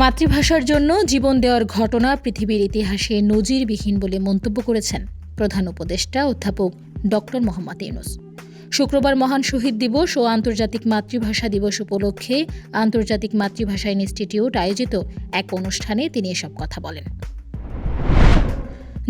মাতৃভাষার জন্য জীবন দেওয়ার ঘটনা পৃথিবীর ইতিহাসে নজিরবিহীন বলে মন্তব্য করেছেন প্রধান উপদেষ্টা অধ্যাপক ডক্টর মোহাম্মদ ইউনুস। শুক্রবার মহান শহীদ দিবস ও আন্তর্জাতিক মাতৃভাষা দিবস উপলক্ষে আন্তর্জাতিক মাতৃভাষা ইনস্টিটিউট আয়োজিত এক অনুষ্ঠানে তিনি এসব কথা বলেন।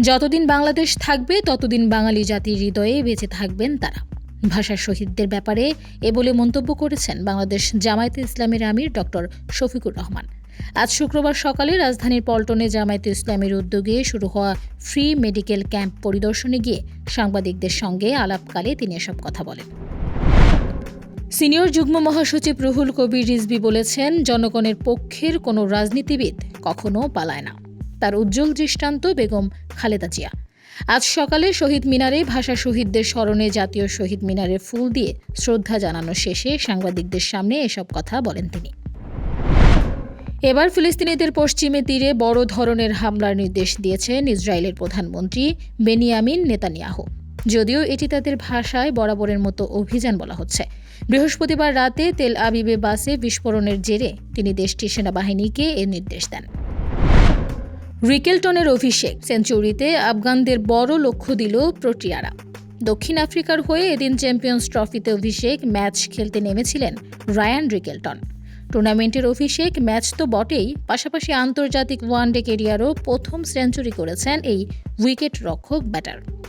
যতদিন বাংলাদেশ থাকবে, ততদিন বাঙালি জাতির হৃদয়ে বেঁচে থাকবেন তারা। ভাষার শহীদদের ব্যাপারে এ বলে মন্তব্য করেছেন বাংলাদেশ জামায়াতে ইসলামের আমির ডক্টর শফিকুর রহমান। আজ শুক্রবার সকালে রাজধানীর পল্টনে জামায়াতে ইসলামের উদ্যোগে শুরু হওয়া ফ্রি মেডিকেল ক্যাম্প পরিদর্শনে গিয়ে সাংবাদিকদের সঙ্গে আলাপকালে তিনি এসব কথা বলেন। সিনিয়র যুগ্ম মহাসচিব রুহুল কবির রিজবি বলেছেন, জনগণের পক্ষের কোনো রাজনীতিবিদ কখনো পালায় না। তার উজ্জ্বল দৃষ্টান্ত বেগম খালেদা জিয়া। আজ সকালে শহীদ মিনারে ভাষা শহীদদের স্মরণে জাতীয় শহীদ মিনারে ফুল দিয়ে শ্রদ্ধা জানানো শেষে সাংবাদিকদের সামনে এসব কথা বলেন তিনি। এবার ফিলিস্তিনিদের পশ্চিমে তীরে বড় ধরনের হামলার নির্দেশ দিয়েছেন ইসরায়েলের প্রধানমন্ত্রী বেনিয়ামিন নেতানিয়াহু। যদিও এটি তাদের ভাষায় বরাবরের মতো অভিযান বলা হচ্ছে। বৃহস্পতিবার রাতে তেল আবিবে বাসে বিস্ফোরণের জেরে তিনি দেশটির সেনাবাহিনীকে এ নির্দেশ দেন। রিকেলটনের অভিষেক সেঞ্চুরিতে আফগানদের বড় লক্ষ্য দিল প্রোটিয়ারা। দক্ষিণ আফ্রিকার হয়ে এদিন চ্যাম্পিয়ন্স ট্রফিতে অভিষেক ম্যাচ খেলতে নেমেছিলেন রায়ান রিকেলটন। টুর্নামেন্টের অভিষেক ম্যাচ তো বটেই, পাশাপাশি আন্তর্জাতিক ওয়ানডে কেরিয়ারও প্রথম সেঞ্চুরি করেছেন এই উইকেট রক্ষক ব্যাটার।